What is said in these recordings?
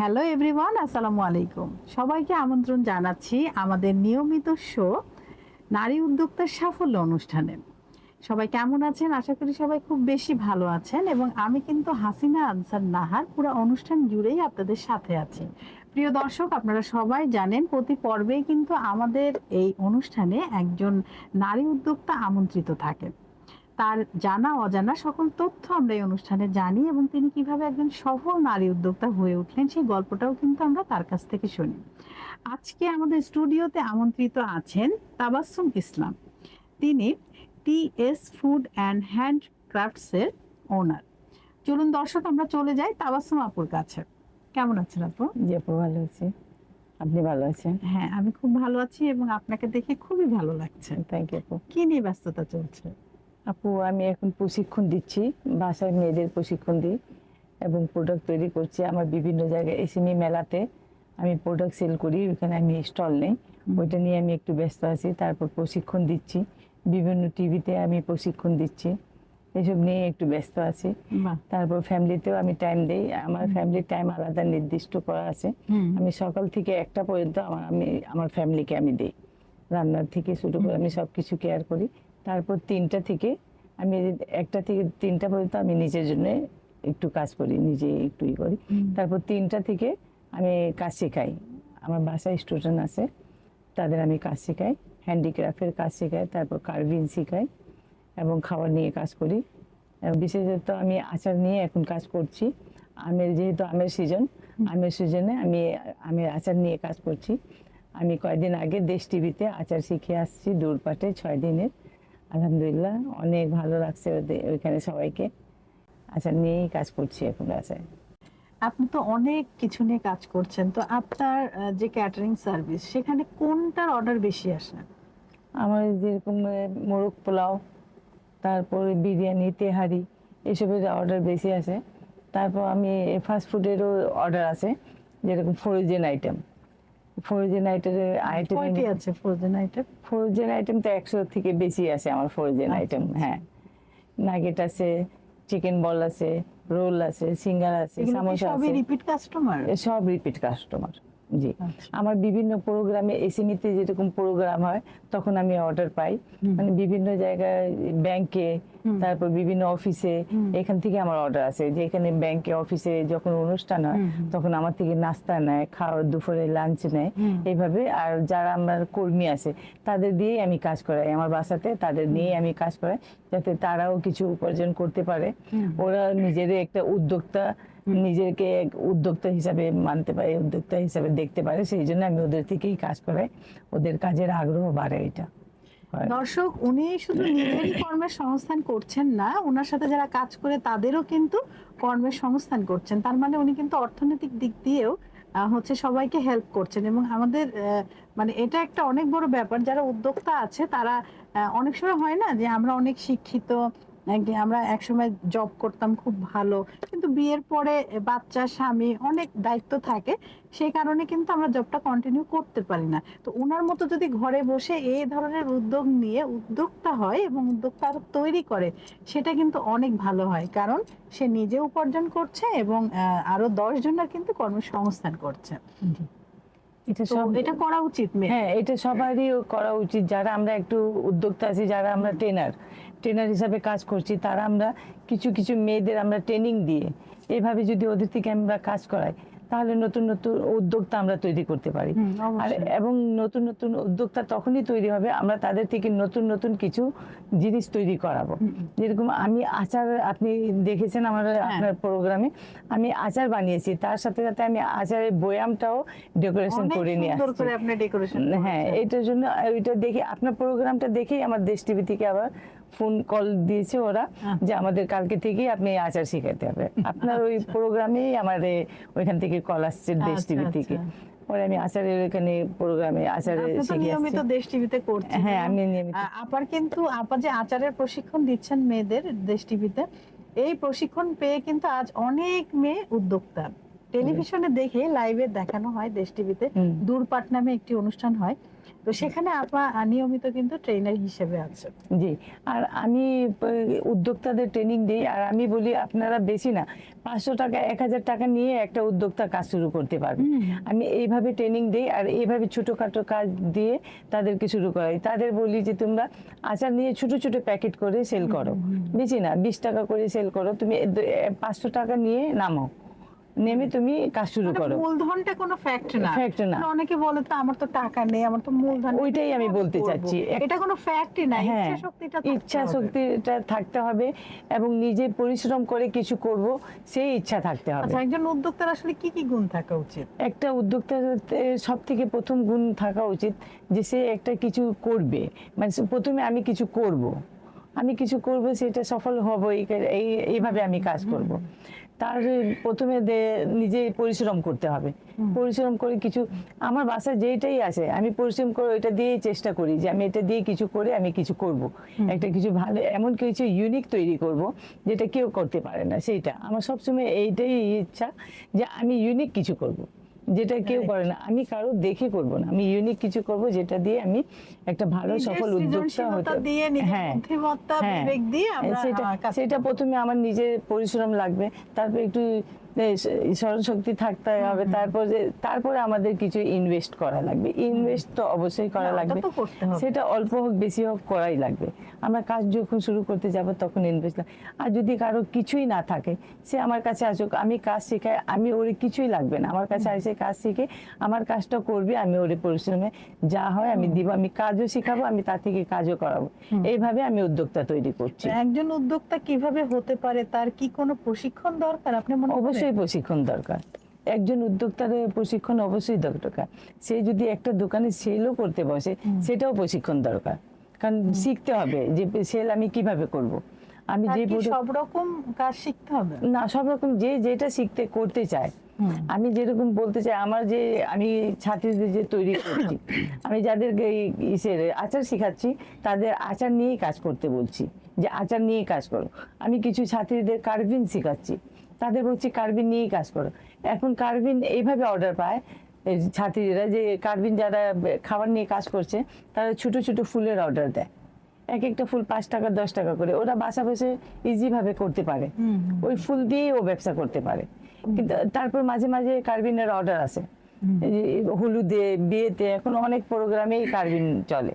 Hello everyone আসসালামু আলাইকুম সবাইকে আমন্ত্রণ জানাচ্ছি আমাদের নিয়মিত শো নারী উদ্যোক্তার সাফল্য অনুষ্ঠানে। সবাই কেমন আছেন? আশা করি সবাই খুব বেশি ভালো আছেন এবং আমি কিন্তু হাসিনা আনসার নাহার। পুরো অনুষ্ঠান জুড়েই আপনাদের সাথে আছি। প্রিয় দর্শক, আপনারা সবাই জানেন, প্রতি পর্বেই কিন্তু আমাদের এই অনুষ্ঠানে একজন নারী উদ্যোক্তা আমন্ত্রিত থাকেন। তার জানা অজানা সকল তথ্য আমরা এই অনুষ্ঠানে জানি এবং তিনি কীভাবে একজন সফল নারী উদ্যোক্তা হয়ে উঠলেন সেই গল্পটাও কিন্তু আমরা তার কাছ থেকে শুনি। আজকে আমাদের স্টুডিওতে আমন্ত্রিত আছেন তাবাসসুম ইসলাম। তিনি টিএস ফুড অ্যান্ড হ্যান্ড ক্রাফটসের ওনার। চলুন দর্শক আমরা চলে যাই তাবাসসুম আপুর কাছে। কেমন আছেন আপু? জি আপু ভালো আছি। আপনি ভালো আছেন? হ্যাঁ আমি খুব ভালো আছি এবং আপনাকে দেখে খুবই ভালো লাগছে। থ্যাংক ইউ আপু। কি নিয়ে ব্যস্ততা চলছে? আপু আমি এখন প্রশিক্ষণ দিচ্ছি বাসায় মেয়েদের প্রশিক্ষণ দিই এবং প্রোডাক্ট তৈরি করছি আমার বিভিন্ন জায়গায় এসএমই মেলাতে আমি প্রোডাক্ট সেল করি ওখানে আমি স্টল নেই। ওইটা নিয়ে আমি একটু ব্যস্ত আছি তারপর প্রশিক্ষণ দিচ্ছি। বিভিন্ন টিভিতে আমি প্রশিক্ষণ দিচ্ছি এসব নিয়ে একটু ব্যস্ত আছি। তারপর ফ্যামিলিতেও আমি টাইম দিই আমার ফ্যামিলির টাইম আলাদা নির্দিষ্ট করা আছে। আমি সকাল থেকে একটা পর্যন্ত আমার আমি আমার ফ্যামিলিকে আমি দিই। রান্নার থেকে শুরু করে আমি সব কিছু কেয়ার করি। তারপর তিনটা থেকে আমি একটা থেকে তিনটা পর্যন্ত আমি নিজের জন্য একটু কাজ করি নিজে একটু ই করি। তারপর তিনটা থেকে আমি কাজ শেখাই। আমার বাসায় স্টুডেন্ট আছে তাদের আমি কাজ শেখাই। হ্যান্ডিক্রাফটের কাজ শেখাই তারপর কার্ভিং শেখাই এবং খাবার নিয়ে কাজ করি। এবং বিশেষত আমি আচার নিয়ে এখন কাজ করছি। আমের যেহেতু আমের সিজন আমের সিজনে আমি আমের আচার নিয়ে কাজ করছি। আমি কয়েকদিন আগে দেশ টিভিতে আচার শিখে আসছি দূরপাটে ছয় দিনের। আলহামদুলিল্লাহ অনেক ভালো লাগছে ওইখানে সবাইকে। আচ্ছা নিয়েই কাজ করছি এখন বাসায় আপনি তো অনেক কিছু নিয়ে কাজ করছেন তো আপনার যে ক্যাটারিং সার্ভিস সেখানে কোনটার অর্ডার বেশি আসে? আমার যেরকম মোরগ পোলাও তারপরে বিরিয়ানি তেহারি এসবের অর্ডার বেশি আসে। তারপর আমি ফাস্ট ফুডেরও অর্ডার আছে যেরকম frozen item frozen item item কয়টি আছে ফ্রোজেন আইটেম ফ্রোজেন আইটেম তো একশো থেকে বেশি আছে আমার ফ্রোজেন আচ্ছা, আইটেম আচ্ছা। হ্যাঁ। নাগেট আছে চিকেন বল আছে রোল আছে সিঙ্গার আছে সামোসা আছে। সব রিপিট কাস্টমার সব রিপিট কাস্টমার জি। আচ্ছা। আমার বিভিন্ন প্রোগ্রামে এসএমইতে যেরকম প্রোগ্রাম হয় তখন আমি অর্ডার পাই। মানে বিভিন্ন জায়গায় ব্যাংকে তারপর বিভিন্ন অফিসে এখান থেকে আমার অর্ডার আছে যে এখানে ব্যাংকে অফিসে যখন অনুষ্ঠান হয়। তখন আমার থেকে নাস্তা নেয় খাওয়ার দুপুরে লাঞ্চ নেয়। এইভাবে আর যারা আমার কর্মী আছে তাদের দিয়েই আমি কাজ করাই। আমার বাসাতে তাদের নিয়েই আমি কাজ করাই যাতে তারাও কিছু উপার্জন করতে পারে। ওরা নিজেদের একটা উদ্যোক্তা নিজেকে এক উদ্যোক্তা হিসাবে মানতে পারে উদ্যোক্তা হিসাবে দেখতে পারে সেই জন্য আমি ওদের থেকেই কাজ করাই ওদের কাজের আগ্রহ বাড়ে এটা। দর্শক উনি শুধু নিজেরই কর্মের সংস্থান করছেন না ওনার সাথে যারা কাজ করে তাদেরও কিন্তু কর্মের সংস্থান করছেন। তার মানে উনি কিন্তু অর্থনৈতিক দিক দিয়েও হচ্ছে সবাইকে হেল্প করছেন এবং আমাদের মানে এটা একটা অনেক বড় ব্যাপার। যারা উদ্যোক্তা আছে তারা অনেক সময় হয় না যে আমরা অনেক শিক্ষিত আমরা একসময় জব করতাম খুব ভালো। কিন্তু বিয়ের পরে বাচ্চা, স্বামী অনেক দায়িত্ব থাকে, সেই কারণে কিন্তু আমরা জবটা কন্টিনিউ করতে পারি না। তো ওনার মতো যদি ঘরে বসে এই ধরনের উদ্যোগ নিয়ে উদ্যোক্তা হয় এবং উদ্যোক্তা আরও তৈরি করে, সেটা কিন্তু অনেক ভালো হয়। কারণ সে নিজে উপার্জন করছে এবং আরও দশ জনের কিন্তু কর্মসংস্থান করছে। এটা সব এটা করা উচিত হ্যাঁ এটা সবারই করা উচিত। যারা আমরা একটু উদ্যোক্তা আছি যারা আমরা ট্রেনার ট্রেনার হিসাবে কাজ করছি তারা আমরা কিছু কিছু মেয়েদের আমরা ট্রেনিং দিয়ে এভাবে যদি ওদের থেকে আমরা কাজ করাই তাহলে নতুন নতুন উদ্যোক্তা আমরা তৈরি করতে পারি। আর এবং নতুন নতুন উদ্যোক্তা তখনই তৈরি হবে আমরা তাদের থেকে নতুন নতুন কিছু জিনিস তৈরি করাবো। যেরকম আমি আচার আপনি দেখেছেন আমার হ্যাঁ। আপনার প্রোগ্রামে আমি আচার বানিয়েছি তার সাথে সাথে আমি আচারের বয়ামটাও ডেকোরেশন করে নিয়ে আসছি। হ্যাঁ এটার জন্য ওইটা দেখে আপনার প্রোগ্রামটা দেখেই আমার দেশ টিভি থেকে আবার ফোন কল দিয়েছে ওরা আচ্ছা। যে আমাদের কালকে থেকেই আপনি আচার শেখাতে হবে। আপনার ওই প্রোগ্রামেই আমার এ, ওইখান থেকে কল আসছে দেশ আচ্ছা, টিভি আচ্ছা। থেকে। পরে আমি আচারের এখানে প্রোগ্রামে আচারে শিখে নিয়মিত দেশ টিভিতে করছি হ্যাঁ, আমি নিয়মিত। আপার কিন্তু আপা যে আচারের প্রশিক্ষণ দিচ্ছেন মেয়েদের দেশ টিভিতে এই প্রশিক্ষণ পেয়ে কিন্তু আজ অনেক মেয়ে উদ্যোক্তা। টেলিভিশনে দেখে লাইভে দেখানো হয় দেশ টিভিতে। দূরপাট নামে একটি অনুষ্ঠান হয়। তো সেখানে আপা নিয়মিত কিন্তু ট্রেনার হিসেবে আছে জি আর আমি উদ্যোক্তাদের ট্রেনিং দিই আর আমি বলি আপনারা বেশি না পাঁচশো টাকা এক হাজার টাকা নিয়ে একটা উদ্যোক্তা কাজ শুরু করতে পারবে আমি এইভাবে ট্রেনিং দিই আর এইভাবে ছোটোখাটো কাজ দিয়ে তাদেরকে শুরু করাই। তাদের বলি যে তোমরা আচার নিয়ে ছোট ছোট প্যাকেট করে সেল করো। বেশি না বিশ টাকা করে সেল করো। তুমি পাঁচশো টাকা নিয়ে নামো নেমে তুমি কাজ শুরু মানে করো। মূলধনটা কোনো ফ্যাক্ট না। Fact না। মানে অনেকে বলে তো আমার তো টাকা নেই আমার তো মূলধন ওইটাই আমি বলতে চাচ্ছি। এটা কোনো ফ্যাক্টই না হ্যাঁ, ইচ্ছা শক্তিটা ইচ্ছা শক্তিটা থাকতে হবে এবং নিজে পরিশ্রম করে কিছু করব সেই ইচ্ছা থাকতে হবে। আচ্ছা একজন উদ্যোক্তার আসলে কি কি গুণ থাকা উচিত? একটা উদ্যোক্তার সব থেকে প্রথম গুণ থাকা উচিত যে সে একটা কিছু করবে। মানে প্রথমে আমি কিছু করব। আমি কিছু করব সেটা সফল হব এই এই এইভাবে আমি কাজ করব। তার প্রথমে নিজে পরিশ্রম করতে হবে। পরিশ্রম করে কিছু আমার বাসায় যেটাই আছে আমি পরিশ্রম করে ওইটা দিয়েই চেষ্টা করি যে আমি এটা দিয়ে কিছু করে আমি কিছু করব। একটা কিছু ভালো এমন কিছু ইউনিক তৈরি করব যেটা কেউ করতে পারে না সেইটা। আমার সবসময় এইটাই ইচ্ছা যে আমি ইউনিক কিছু করব। যেটা কেউ করে না। আমি কারও দেখে করব না। আমি ইউনিক কিছু করব যেটা দিয়ে আমি একটা ভালো সফল উদ্যোক্তা হতে হ্যাঁ হ্যাঁ। সেটা সেটা প্রথমে আমার নিজের পরিশ্রম লাগবে। তারপর একটু স্মরণ শক্তি থাকতে হবে তারপর যে তারপরে আমাদের কিছু ইনভেস্ট করা লাগবে। ইনভেস্ট তো অবশ্যই করা লাগবে। সেটা অল্প হোক বেশি হোক করাই লাগবে। আমরা কাজ যখন শুরু করতে যাব তখন ইনভেস্ট আর যদি কারও কিছুই না থাকে সে আমার কাছে আসুক আমি কাজ শেখাই আমি ওরে কিছুই লাগবে না। আমার কাছে এসে কাজ শিখে আমার কাজটা করবে আমি ওরে পরিশ্রমে যা হয় আমি দিব আমি কাজও শিখাবো আমি তার থেকে কাজও করাবো। এইভাবে আমি উদ্যোক্তা তৈরি করছি। একজন উদ্যোক্তা কীভাবে হতে পারে তার কি কোনো প্রশিক্ষণ দরকার? আপনি মনে করেন? অবশ্যই প্রশিক্ষণ দরকার। একজন উদ্যোক্তার প্রশিক্ষণ অবশ্যই দরকার। সে যদি একটা দোকানে সেলও করতে বসে সেটাও প্রশিক্ষণ দরকার। কারণ শিখতে হবে যে সেল আমি কীভাবে করব। আমি যে সব রকম কাজ শিখতে হবে? না সব রকম যে যেটা শিখতে করতে চায়। আমি যেরকম বলতে চাই আমার যে আমি ছাত্রীদের যে তৈরি করছি আমি যাদেরকে ইসের আচার শেখাচ্ছি তাদের আচার নিয়েই কাজ করতে বলছি। যে আচার নিয়েই কাজ করো। আমি কিছু ছাত্রীদের কার্ভিন শেখাচ্ছি। তাদের বলছি কার্ভিন নিয়েই কাজ করো। এখন কার্ভিন এইভাবে অর্ডার পায় ছাত্রীরা যে কার্ভিন যারা খাবার নিয়ে কাজ করছে তারা ছোট ছোট ফুলের অর্ডার দেয়। এক একটা ফুল পাঁচ টাকা দশ টাকা করে। ওরা বাসা বসে ইজি ভাবে করতে পারে। ওই ফুল দিয়েই ও ব্যবসা করতে পারে। কিন্তু তারপর মাঝে মাঝে কার্বিনের অর্ডার আসে। হলুদে বিয়েতে এখন অনেক প্রোগ্রামেই কার্বিন চলে।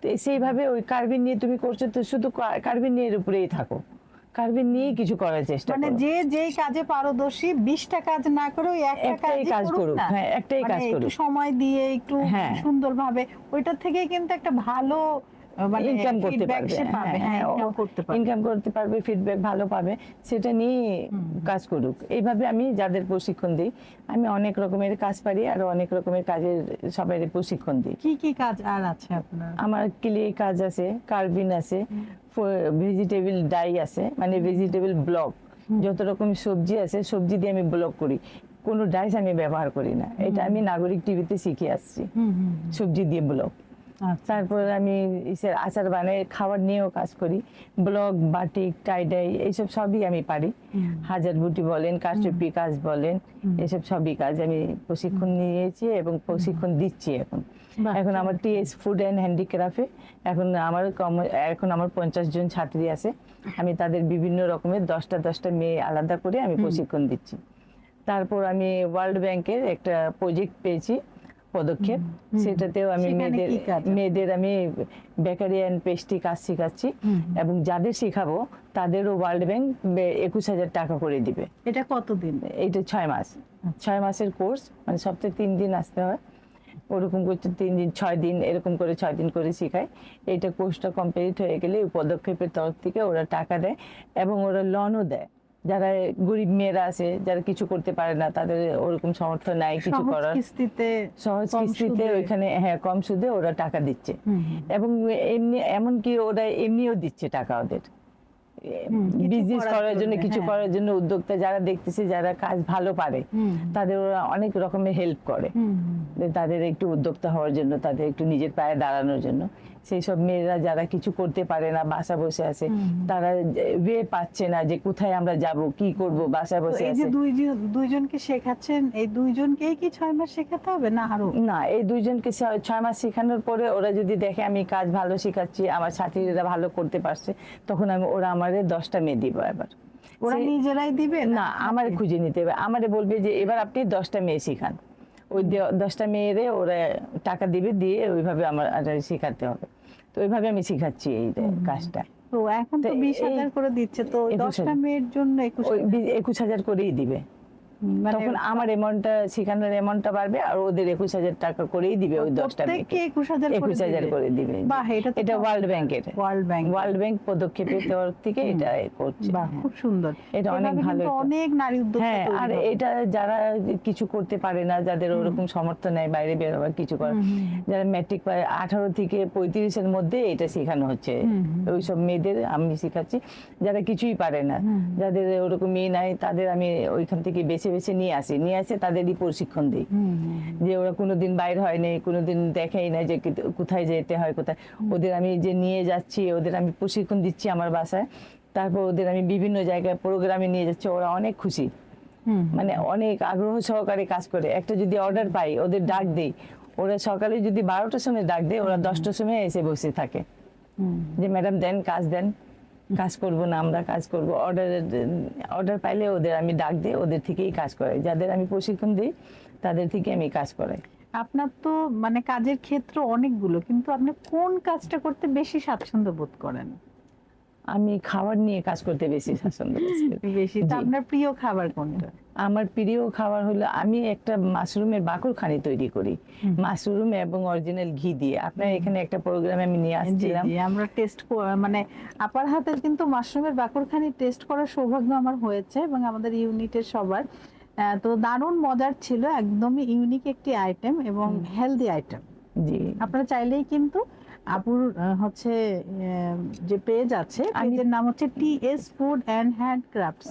তো সেইভাবে ওই কার্বিন নিয়ে তুমি করছ তো শুধু কার্বিন নিয়ে এর উপরেই থাকো। কার্বিন নিয়ে কিছু করার চেষ্টা মানে যে যেই কাজে পারদর্শী বিশটা কাজ না করে ওই একটা কাজ করুক, হ্যাঁ, একটাই মানে কাজ করুক। সময় দিয়ে একটু হ্যাঁ। সুন্দরভাবে ওইটা থেকে কিন্তু একটা ভালো ইনকাম করতে পারবে হ্যাঁ ইনকাম করতে পারবে। ইনকাম করতে পারবে ফিডব্যাক ভালো পাবে সেটা নিয়ে কাজ করুক। এইভাবে আমি যাদের প্রশিক্ষণ দিই আমি অনেক রকমের কাজ পারি আর অনেক রকমের কাজের সবাই প্রশিক্ষণ দিই। কি কি কাজ আর আছে আপনার? আমার ক্লে কাজ আছে কার্বিন আছে ভেজিটেবল ডাই আছে মানে ভেজিটেবল ব্লক যত রকম সবজি আছে সবজি দিয়ে আমি ব্লক করি। কোনো ডাইস আমি ব্যবহার করি না। এটা আমি নাগরিক টিভিতে শিখে আসছি। সবজি দিয়ে ব্লক তারপর আমি ইসের আচার বানাই খাবার নিয়েও কাজ করি। ব্লক বাটিক টাইডাই এইসব সবই আমি পারি। হাজার বুটি বলেন কারচুপি কাজ বলেন এসব সবই কাজ আমি প্রশিক্ষণ নিয়েছি এবং প্রশিক্ষণ দিচ্ছি এখন। এখন আমার টিএস ফুড অ্যান্ড হ্যান্ডিক্রাফটে এখন আমার কম- এখন আমার পঞ্চাশ জন ছাত্রী আছে। আমি তাদের বিভিন্ন রকমের দশটা দশটা মেয়ে আলাদা করে আমি প্রশিক্ষণ দিচ্ছি। তারপর আমি ওয়ার্ল্ড ব্যাংকের একটা প্রজেক্ট পেয়েছি। পদক্ষেপ। সেটাতেও আমি মেয়েদের মেয়েদের আমি বেকারি অ্যান্ড পেস্ট্রি কাজ শেখাচ্ছি এবং যাদের শেখাবো তাদেরও ওয়ার্ল্ড ব্যাংক একুশ হাজার টাকা করে দিবে। এটা কতদিন? এইটা ছয় মাস। ছয় মাসের কোর্স মানে সপ্তাহে তিন দিন আসতে হয়। ওরকম করতে তিন দিন ছয় দিন এরকম করে ছয় দিন করে শেখায়। এইটা কোর্সটা কমপ্লিট হয়ে গেলে পদক্ষেপের তরফ থেকে ওরা টাকা দেয় এবং ওরা লোনও দেয়। যারা গরিব মেয়েরা আছে যারা কিছু করতে পারে না তাদের ওরকম সামর্থ্য নাই কিছু করার। কিস্তিতে সহজ কিস্তিতে ওইখানে হ্যাঁ কম সুদে ওরা টাকা দিচ্ছে। এবং এমনি এমনকি ওরা এমনিও দিচ্ছে টাকা ওদের। বিজনেস করার জন্য জন্য, কিছু হ্যাঁ। করার জন্য উদ্যোক্তা যারা দেখতেছে যারা কাজ ভালো পারে তাদের ওরা অনেক রকমের হেল্প করে। তাদের একটু উদ্যোক্তা হওয়ার জন্য তাদের একটু নিজের পায়ে দাঁড়ানোর জন্য। সেই সব মেয়েরা যারা কিছু করতে পারে না বাসা বসে আছে তারা ওয়ে পাচ্ছে না যে কোথায় আমরা যাব কি করব বাসা বসে এই যে আছে। দুইজন দুইজনকে শেখাচ্ছেন এই দুইজনকেই কি ছয় মাস শেখাতে হবে না আরও? না এই দুইজনকে ছয় মাস শেখানোর পরে ওরা যদি দেখে আমি কাজ ভালো শেখাচ্ছি আমার সাথীরা ভালো করতে পারছে তখন আমি ওরা আমারে দশটা মেয়ে দিব এবার। ওরা নিজেরাই দিবে না? আমার খুঁজে নিতে হবে। আমারে বলবে যে এবার আপনি দশটা মেয়ে শিখান। ওই দশটা মেয়েরে ওরা টাকা দিবে দিয়ে ওইভাবে আমার শেখাতে হবে। তো ওইভাবে আমি শিখাচ্ছি এই কাজটা। তো এখন তো বিশ হাজার করে দিচ্ছে তো দশটা মেয়ের জন্য একুশ হাজার। একুশ হাজার করেই দিবে। তখন আমার অ্যামাউন্টটা অ্যামাউন্টটা বাড়বে আর ওদের একুশ হাজার টাকা করেই দিবে ওই দশটা একুশ হাজার করে একুশ হাজার দিবে। করে দিবে। এটা। ওয়ার্ল্ড ব্যাংকের ওয়ার্ল্ড ব্যাংক ওয়ার্ল্ড ব্যাংক পদক্ষেপের তরফ থেকে এটা করছে। হ্যাঁ। খুব সুন্দর। এটা অনেক ভালো অনেক নারী উদ্যোক্তা হ্যাঁ আর এটা যারা কিছু করতে পারে না যাদের ওরকম সমর্থন নেই বাইরে বেরোবার কিছু করার যারা ম্যাট্রিক পায় আঠারো থেকে পঁয়ত্রিশের মধ্যে এটা শেখানো হচ্ছে। ওইসব মেয়েদের আমি শেখাচ্ছি। যারা কিছুই পারে না যাদের ওরকম মেয়ে নাই তাদের আমি ওইখান থেকে বেছে বেছে নিয়ে আসি। নিয়ে আসে তাদেরই প্রশিক্ষণ দিই। যে ওরা কোনোদিন বাইর হয়নি কোনোদিন দেখাই না যে কোথায় যেতে হয় কোথায়। ওদের আমি যে নিয়ে যাচ্ছি ওদের আমি প্রশিক্ষণ দিচ্ছি আমার বাসায়। তারপর ওদের আমি বিভিন্ন জায়গায় প্রোগ্রামে নিয়ে যাচ্ছি ওরা অনেক খুশি। মানে অনেক আগ্রহ সহকারে কাজ করে। একটা যদি অর্ডার পাই ওদের ডাক দেই। ওরা সকালে যদি বারোটার সময় ডাক দেয় ওরা দশটার সময় এসে বসে থাকে। যে ম্যাডাম দেন কাজ দেন। কাজ করব না, আমরা কাজ করব। অর্ডার অর্ডার পাইলে ওদের আমি ডাক দিই ওদের থেকেই কাজ করাই। যাদের আমি প্রশিক্ষণ দিই, তাদের থেকে আমি কাজ করাই। আপনার তো মানে কাজের ক্ষেত্র অনেকগুলো, কিন্তু আপনি কোন কাজটা করতে বেশি স্বাচ্ছন্দ্য বোধ করেন? আমি খাবার নিয়ে কাজ করতে বেশি স্বাচ্ছন্দ্য বেশি তো আপনার প্রিয় খাবার কোনটা? আমার প্রিয় খাবার হলো আমি একটা মাশরুমের বাকরখানি তৈরি করি। মাশরুম এবং অরিজিনাল ঘি দিয়ে। আপনার এখানে একটা প্রোগ্রামে আমি নিয়ে আসছিলাম। আমরা টেস্ট মানে আপার হাতের কিন্তু মাশরুমের বাকরখানি টেস্ট করার সৌভাগ্য আমার হয়েছে এবং আমাদের ইউনিটের সবার। তো দারুণ মজার ছিল একদমই ইউনিক একটি আইটেম এবং হেলদি আইটেম জি। আপনারা চাইলেই কিন্তু আপুর হচ্ছে যে পেজ আছে পেজের নাম হচ্ছে T S food and handcrafts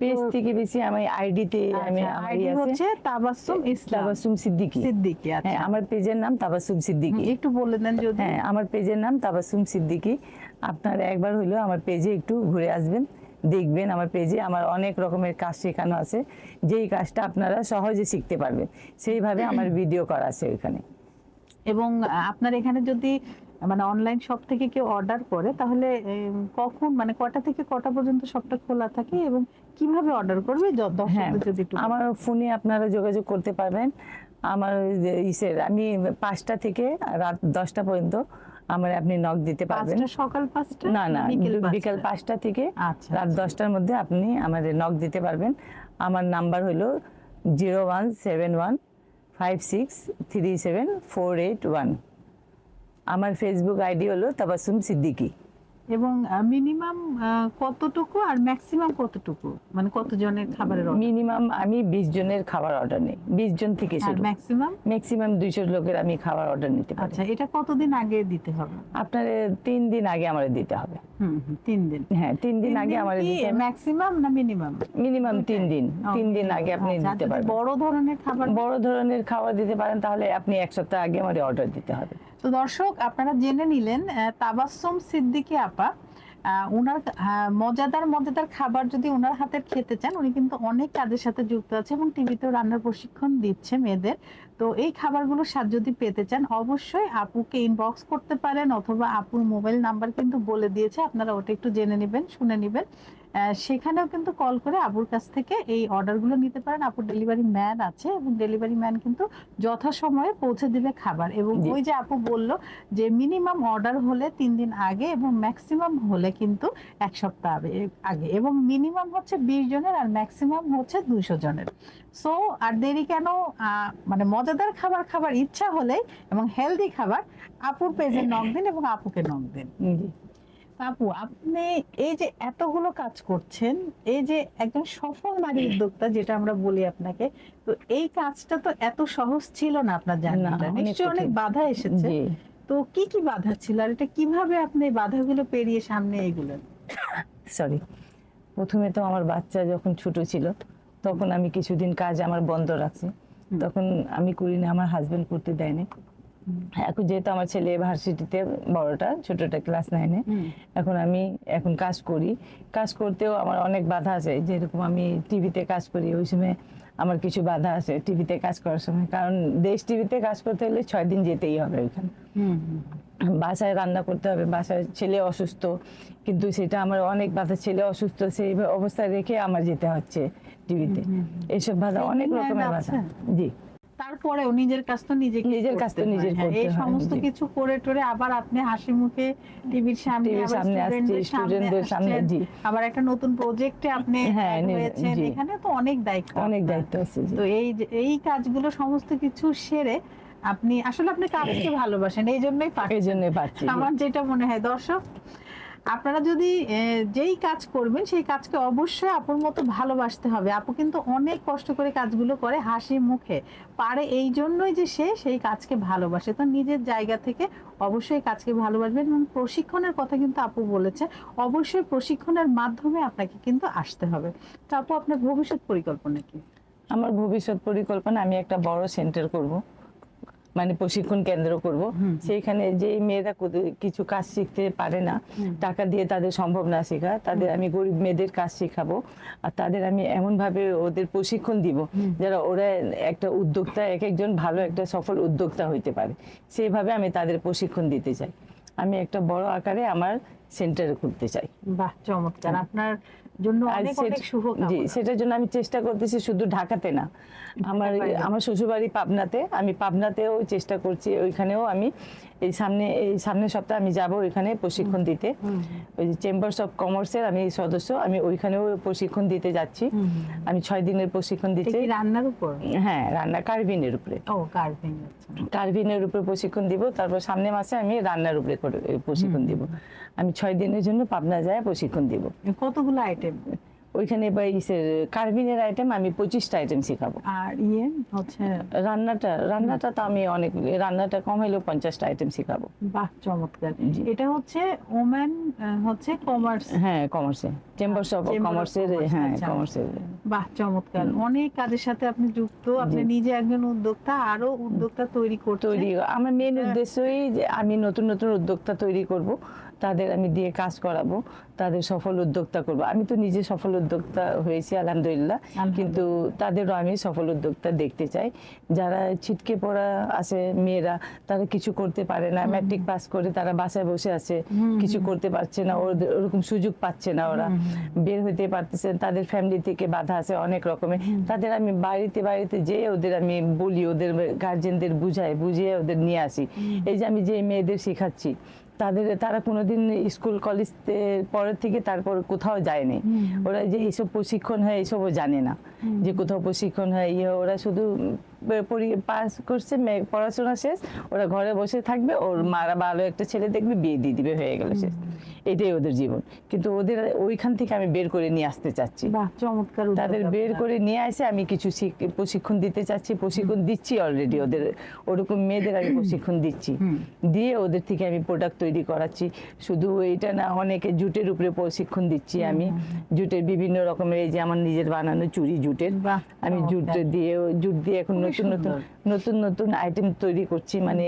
page থেকে বেশি আমি আইডিতে আমি আইডি ইয়ে হচ্ছে তাবাসসুম ইসলাম। তাবাসুম সিদ্দিকি। সিদ্দিকী হ্যাঁ আচ্ছা আমার পেজের নাম তাবাসুম সিদ্দিকি। একটু বলে দেন যদি। হ্যাঁ আমার পেজের নাম তাবাসুম সিদ্দিকি। আপনারা একবার হইলেও আমার পেজে একটু ঘুরে আসবেন দেখবেন আমার পেজে আমার অনেক রকমের কাজ শেখানো আছে। যেই কাজটা আপনারা সহজে শিখতে পারবেন সেইভাবে আমার ভিডিও করা আছে ওইখানে। এবং আপনার এখানে যদি মানে অনলাইন শপ থেকে কেউ অর্ডার করে তাহলে কখন মানে কটা থেকে কটা পর্যন্ত শপটা খোলা থাকে এবং কীভাবে অর্ডার করবে? হ্যাঁ যদি আমার ফোনে আপনারা যোগাযোগ করতে পারবেন। আমার ইসের আমি পাঁচটা থেকে রাত দশটা পর্যন্ত আমার আপনি নক দিতে পারবেন। সকাল পাঁচটা না না বিকাল পাঁচটা? থেকে আচ্ছা রাত দশটার মধ্যে আপনি আমাদের নক দিতে পারবেন। আমার নাম্বার হলো zero one seven one five six three seven four eight one আমার ফেসবুক আইডি হলো তাবাসুম সিদ্দিকি। এবং মিনিমাম কতটুকু আর ম্যাক্সিমাম কতটুকু? মানে কতজনের খাবারের অর্ডার মিনিমাম আমি বিশ জনের খাবার অর্ডার নিই। বিশ জন থেকে শুরু। ম্যাক্সিমাম ম্যাক্সিমাম দুইশো লোকের আমি খাবার অর্ডার নিতে পারি। আচ্ছা এটা কতদিন আগে দিতে হবে? আপনার তিন দিন আগে আমার দিতে হবে। তিন দিন। হ্যাঁ তিন দিন আগে আমার ম্যাক্সিমাম না মিনিমাম মিনিমাম তিন দিন। তিন দিন আগে আপনি দিতে পারবেন। বড় ধরনের খাবার বড় ধরনের খাবার দিতে পারেন তাহলে আপনি এক সপ্তাহ আগে আমার অর্ডার দিতে হবে। তো দর্শক আপনারা জেনে নিলেন তাবাসসুম সিদ্দিকী আপা আহ, মজাদার মজাদার খাবার যদি ওনার হাতের খেতে চান উনি কিন্তু অনেক কাজের সাথে যুক্ত আছে এবং টিভিতেও রান্নার প্রশিক্ষণ দিচ্ছে মেয়েদের। তো এই খাবারগুলো স্বাদ যদি পেতে চান অবশ্যই আপুকে ইনবক্স করতে পারেন অথবা আপুর মোবাইল নাম্বার কিন্তু বলে দিয়েছে। আপনারা ওটা একটু জেনে নেবেন শুনে নেবেন। সেখানেও কিন্তু কল করে আপুর কাছ থেকে এই অর্ডারগুলো নিতে পারেন। আপুর ডেলিভারি ম্যান আছে এবং ডেলিভারি ম্যান কিন্তু যথাসময়ে পৌঁছে দিবে খাবার। এবং ওই যে আপু বলল যে মিনিমাম অর্ডার হলে তিন দিন আগে এবং ম্যাক্সিমাম হলে কিন্তু এক সপ্তাহ আগে- এবং মিনিমাম হচ্ছে বিশ জনের আর ম্যাক্সিমাম হচ্ছে দুইশো জনের। সো আর দেরি কেন? মানে মজাদার খাবার খাবার ইচ্ছা হলে এবং হেলদি খাবার আপুর পেজে নক দিন এবং আপুকে নক দিন। জি। আপু আপনি এই যে এতগুলো কাজ করছেন এই যে একজন সফল নারী উদ্যোক্তা যেটা আমরা বলি আপনাকে তো এই কাজটা তো এত সহজ ছিল না আপনার জার্নিটা নিশ্চয়ই অনেক বাধা এসেছে। তো কি কি বাধা ছিল আর এটা কীভাবে আপনি বাধাগুলো পেরিয়ে সামনে এগুলো? সরি প্রথমে তো আমার বাচ্চা যখন ছোট ছিল তখন আমি কিছুদিন কাজ আমার বন্ধ রাখছি। তখন আমি করি না আমার হাজবেন্ড করতে দেয়নি। এখন যেহেতু আমার ছেলে ভার্সিটিতে বড়টা ছোটটা ক্লাস নাইনে এখন আমি এখন কাজ করি। কাজ করতেও আমার অনেক বাধা আছে যেরকম আমি টিভিতে কাজ করি ওই সময় আমার কিছু বাধা আছে টিভিতে কাজ করার সময়। কারণ দেশ টিভিতে কাজ করতে হলে ছয় দিন যেতেই হবে ওইখানে। বাসায় রান্না করতে হবে বাসায় ছেলে অসুস্থ কিন্তু সেটা আমার অনেক বাধা ছেলে অসুস্থ সেই অবস্থায় রেখে আমার যেতে হচ্ছে টিভিতে এইসব বাধা অনেক রকমের বাধা। জি। তারপরেও নিজের কাজ তো নিজে নিজের কাজ তো নিজের এই সমস্ত কিছু করে টরে আবার আপনি হাসি মুখে টিভির সামনে সামনে স্টুডেন্টদের সামনে জি। আবার একটা নতুন প্রজেক্টে আপনি হ্যাঁ, হয়েছেন। এখানে তো অনেক দায়িত্ব অনেক দায়িত্ব আছে তো এই এই কাজগুলো সমস্ত কিছু সেরে আপনি আসলে আপনি কাজকে ভালোবাসেন এই জন্যই। এই পাচ্ছি আমার যেটা মনে হয় দর্শক আপনারা যদি যেই কাজ করবেন, সেই কাজকে অবশ্যই আপুর মতো ভালোবাসতে হবে। আপু কিন্তু অনেক কষ্ট করে কাজগুলো করে হাসি মুখে। পারে এই জন্যই যে সে সেই কাজকে ভালোবাসে। তো নিজের জায়গা থেকে অবশ্যই কাজকে ভালোবাসবেন এবং প্রশিক্ষণের কথা কিন্তু আপু বলেছে। অবশ্যই প্রশিক্ষণের মাধ্যমে আপনাকে কিন্তু আসতে হবে। তো আপু, আপনার ভবিষ্যৎ পরিকল্পনা কি? আমার ভবিষ্যৎ পরিকল্পনা, আমি একটা বড় সেন্টার করব। মানে প্রশিক্ষণ কেন্দ্র করব। সেইখানে যে মেয়েরা কিছু কাজ শিখতে পারে না টাকা দিয়ে তাদের সম্ভব না শেখা। তাদের আমি গরিব মেয়েদের কাজ শেখাবো আর তাদের আমি এমনভাবে ওদের প্রশিক্ষণ দিব যারা ওরা একটা উদ্যোক্তা এক একজন ভালো একটা সফল উদ্যোক্তা হইতে পারে। সেইভাবে আমি তাদের প্রশিক্ষণ দিতে চাই। আমি একটা বড় আকারে আমার সেন্টার খুলতে চাই। বাহ চমৎকার। আপনার জন্য অনেক জি সেটার জন্য আমি চেষ্টা করতেছি শুধু ঢাকাতে না। আমার আমার শ্বশুরবাড়ি পাবনাতে আমি পাবনাতেও চেষ্টা করছি ওইখানেও আমি এই সামনে এই সামনের সপ্তাহে আমি যাব ওইখানে প্রশিক্ষণ দিতে। ওই যে চেম্বার্স অফ কমার্সের আমি সদস্য আমি ওইখানেও প্রশিক্ষণ দিতে যাচ্ছি। আমি ছয় দিনের প্রশিক্ষণ দিচ্ছি রান্নার উপর? হ্যাঁ রান্না কার্ভিনের উপরে। ও কার্ভিং আচ্ছা। কার্ভিনের উপরে প্রশিক্ষণ দিব তারপর সামনে মাসে আমি রান্নার উপরে প্রশিক্ষণ দিব। আমি ছয় দিনের জন্য পাবনা যায় প্রশিক্ষণ দিব। কতগুলো আইটেম ওইখানে বা ইসের কার্ভিনের আইটেম আমি পঁচিশটা আইটেম শেখাবো। আর ইয়ে হচ্ছে রান্নাটা রান্নাটা তো আমি অনেক রান্নাটা কম হলেও পঞ্চাশটা আইটেম শেখাবো। বাহ চমৎকার। এটা হচ্ছে ওম্যান হচ্ছে কমার্স হ্যাঁ কমার্সে চেম্বার্স অফ কমার্সের হ্যাঁ আচ্ছা। কমার্সের বাহ চমৎকার। অনেক কাজের সাথে আপনি যুক্ত। আপনি নিজে একজন উদ্যোক্তা আরও উদ্যোক্তা তৈরি করতে তৈরি আমার মেন উদ্দেশ্যই যে আমি নতুন নতুন উদ্যোক্তা তৈরি করব। তাদের আমি দিয়ে কাজ করাবো তাদের সফল উদ্যোক্তা করব। আমি তো নিজে সফল উদ্যোক্তা হয়েছি আলহামদুলিল্লাহ। কিন্তু তাদেরও আমি সফল উদ্যোক্তা দেখতে চাই। যারা ছিটকে পড়া আছে মেয়েরা তারা কিছু করতে পারে না। ম্যাট্রিক পাস করে তারা বাসায় বসে আছে কিছু করতে পারছে না। ওরকম সুযোগ পাচ্ছে না ওরা। বের হইতে পারতেছে তাদের ফ্যামিলি থেকে বাধা আছে অনেক রকমের। তাদের আমি বাড়িতে বাড়িতে যেয়ে ওদের আমি বলি ওদের গার্জেনদের বুঝাই বুঝিয়ে ওদের নিয়ে আসি। এই যে আমি যে মেয়েদের শেখাচ্ছি তাদের তারা কোনোদিন স্কুল কলেজ পরের থেকে তারপর কোথাও যায়নি। ওরা যে এইসব প্রশিক্ষণ হয় এইসবও জানে না। যে কোথাও প্রশিক্ষণ হয় ইয়ে ওরা শুধু পাস করছে পড়াশোনা শেষ ওরা ঘরে বসে থাকবে ওর মারা ভালো একটা ছেলে দেখবে বিয়ে দিয়ে দিবে হয়ে গেল শেষ। এটাই ওদের জীবন। কিন্তু ওদের ওইখান থেকে আমি বের করে নিয়ে আসতে চাচ্ছি। বাহ চমৎকার তাদের বের করে নিয়ে আসে আমি কিছু প্রশিক্ষণ দিতে চাচ্ছি প্রশিক্ষণ দিচ্ছি অলরেডি ওদের ওরকম মেয়েদের আমি প্রশিক্ষণ দিচ্ছি। দিয়ে ওদের থেকে আমি প্রোডাক্ট তৈরি করাচ্ছি। শুধু এইটা না অনেকে জুটের উপরে প্রশিক্ষণ দিচ্ছি আমি। জুটের বিভিন্ন রকমের এই যে আমার নিজের বানানো চুড়ি জুটের আমি জুট। দিয়ে জুট দিয়ে এখন খুবই নতুন নতুন নতুন আইটেম তৈরি করছি মানে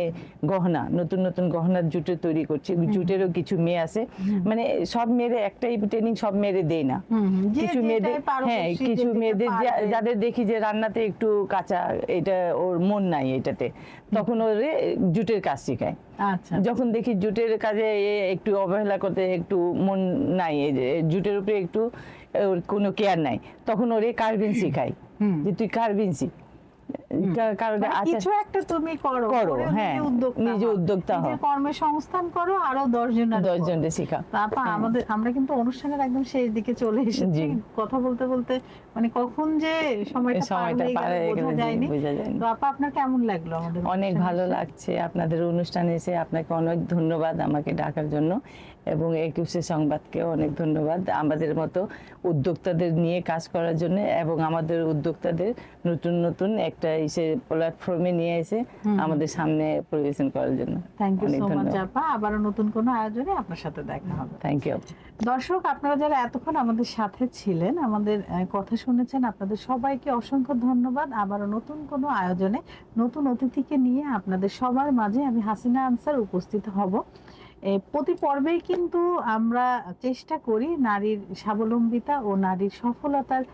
গহনা নতুন নতুন গহনার জুটের তৈরি করছি জুটেরও কিছু মেয়ে আছে। মানে সব মেয়েরে একটাই ট্রেনিং সব মেয়েরে দেই না। কিছু মেয়েদের হ্যাঁ কিছু মেয়েদের যাদের দেখি যে রান্নাতে একটু কাঁচা এটা ওর মন নাই এটাতে তখন ওরে জুটের কাজ শেখায়। আচ্ছা। যখন দেখি জুটের কাজে একটু অবহেলা করতে একটু মন নাই জুটের উপরে একটু কোনো কেয়ার নাই তখন ওরে কার্বিন শেখাই হুম। যে তুই কার্বিন শিখ। কারণ মানে আচ্ছা। কিছু একটা তুমি করো করো, হ্যাঁ, নিজে উদ্যোক্তা হও। কর্মের সংস্থান করো আরও দশ জনের দশজনকে শেখা তারপর হ্যাঁ। আমাদের আমরা কিন্তু অনুষ্ঠানের একদম শেষ দিকে চলে এসেছি। কথা বলতে বলতে মানে কখন যে সময়টা সময়টা পার হয়ে গেলে বোঝা যায়নি। তো আপা আপনার কেমন লাগল আমাদের অনেক ভালো লাগছে। আপনাদের অনুষ্ঠানে এসে আপনাকে অনেক ধন্যবাদ আমাকে ডাকার জন্য এবং একুশে সংবাদকেও অনেক ধন্যবাদ আমাদের মতো উদ্যোক্তাদের নিয়ে কাজ করার জন্য এবং আমাদের উদ্যোক্তাদের নতুন নতুন একটা এসে প্ল্যাটফর্মে নিয়ে এসে আমাদের সামনে পরিবেশন করার জন্য। থ্যাংক ইউ সো মাচ আপা। আবারও নতুন কোনো আয়োজনে আপনার সাথে দেখা হবে। থ্যাংক ইউ দর্শক আপনারা যারা এতক্ষণ আমাদের সাথে ছিলেন আমাদের কথা শুনেছেন আপনাদের সবাইকে অসংখ্য ধন্যবাদ। আবারও নতুন কোনো আয়োজনে নতুন অতিথিকে নিয়ে আপনাদের সবার মাঝে আমি হাসিনা আনসার উপস্থিত হব। প্রতি পর্বেই কিন্তু আমরা চেষ্টা করি নারীর স্বাবলম্বিতা ও নারীর সফলতার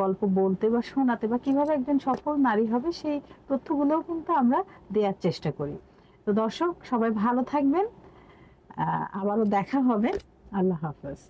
গল্প বলতে বা শোনাতে বা কীভাবে একজন সফল নারী হবে সেই তথ্যগুলোও কিন্তু আমরা দেওয়ার চেষ্টা করি। তো দর্শক, সবাই ভালো থাকবেন। আবারও দেখা হবে। আল্লাহ হাফেজ।